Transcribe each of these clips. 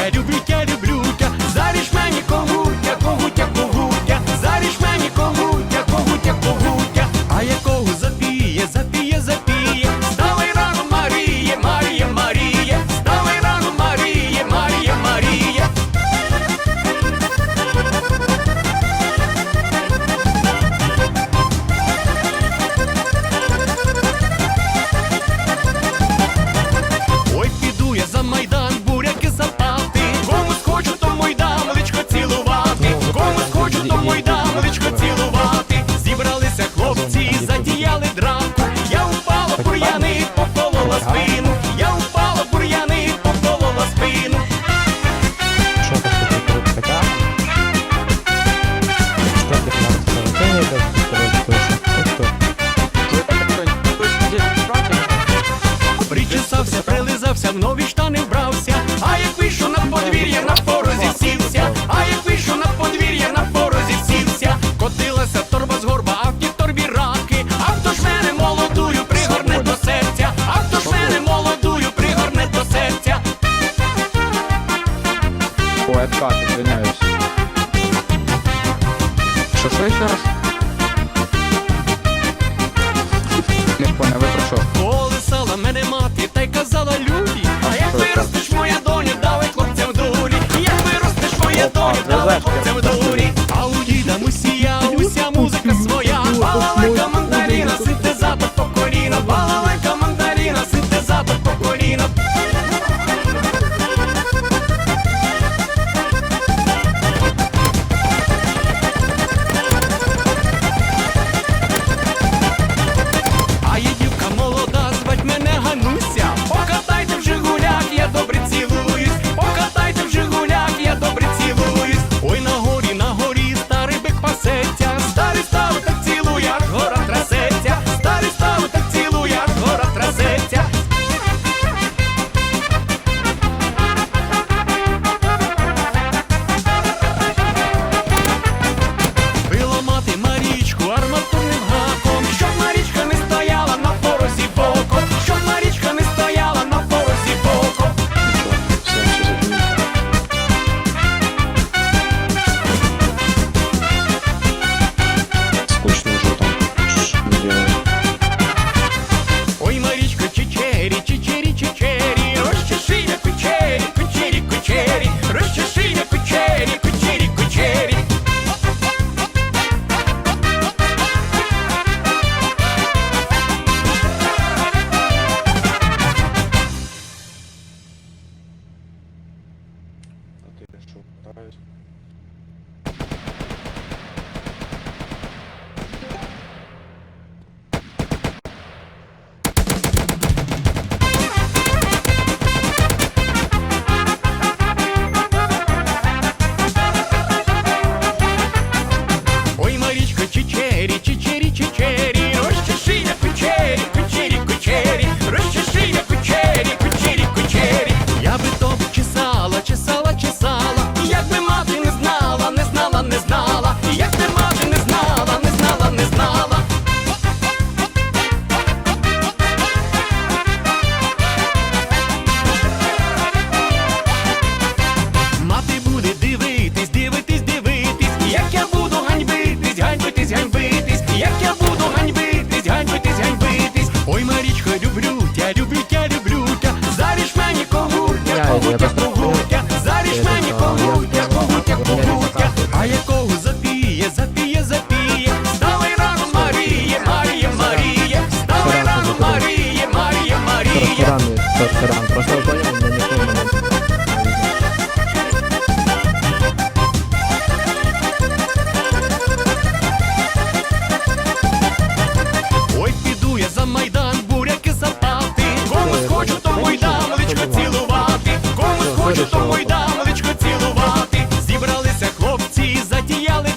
Can you be спину, я впала бур'яни, поколола спину. Що Причесався, прилизався в нові штани.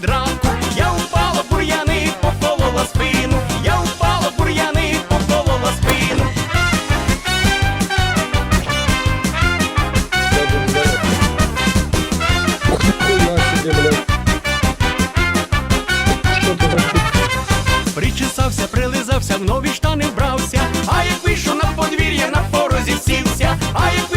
від ранку, я упала бур'яни, поколола спину, я упала бур'яни, поколола спину. Причесався, прилизався, в нові штани вбрався, а як вийшов на подвір'я, на порозі сівся, а як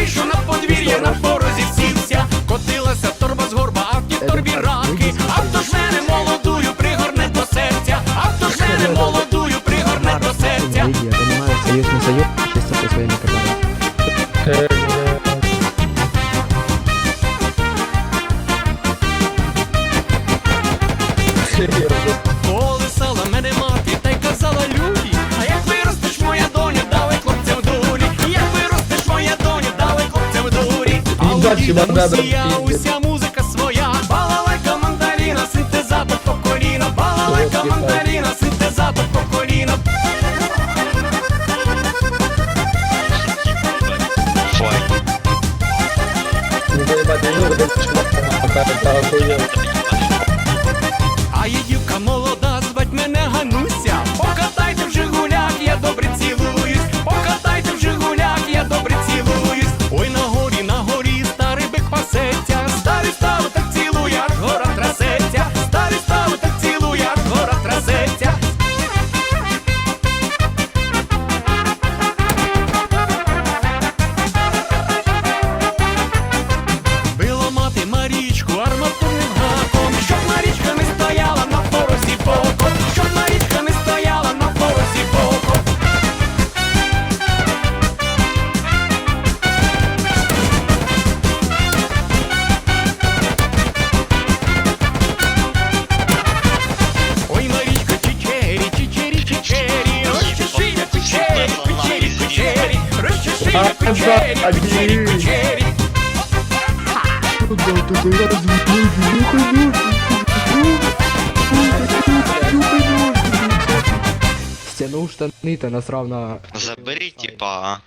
і там уся музика своя. Балалайка мандаріна, синтезатор по коліна. Балалайка мандаріна, синтезатор по коліна. А дівка молода, звать мене Гануся. Покатайте в Жигуляк, я добре цілуюсь. Кучері. Стянув штани та насрав на Забери, типа.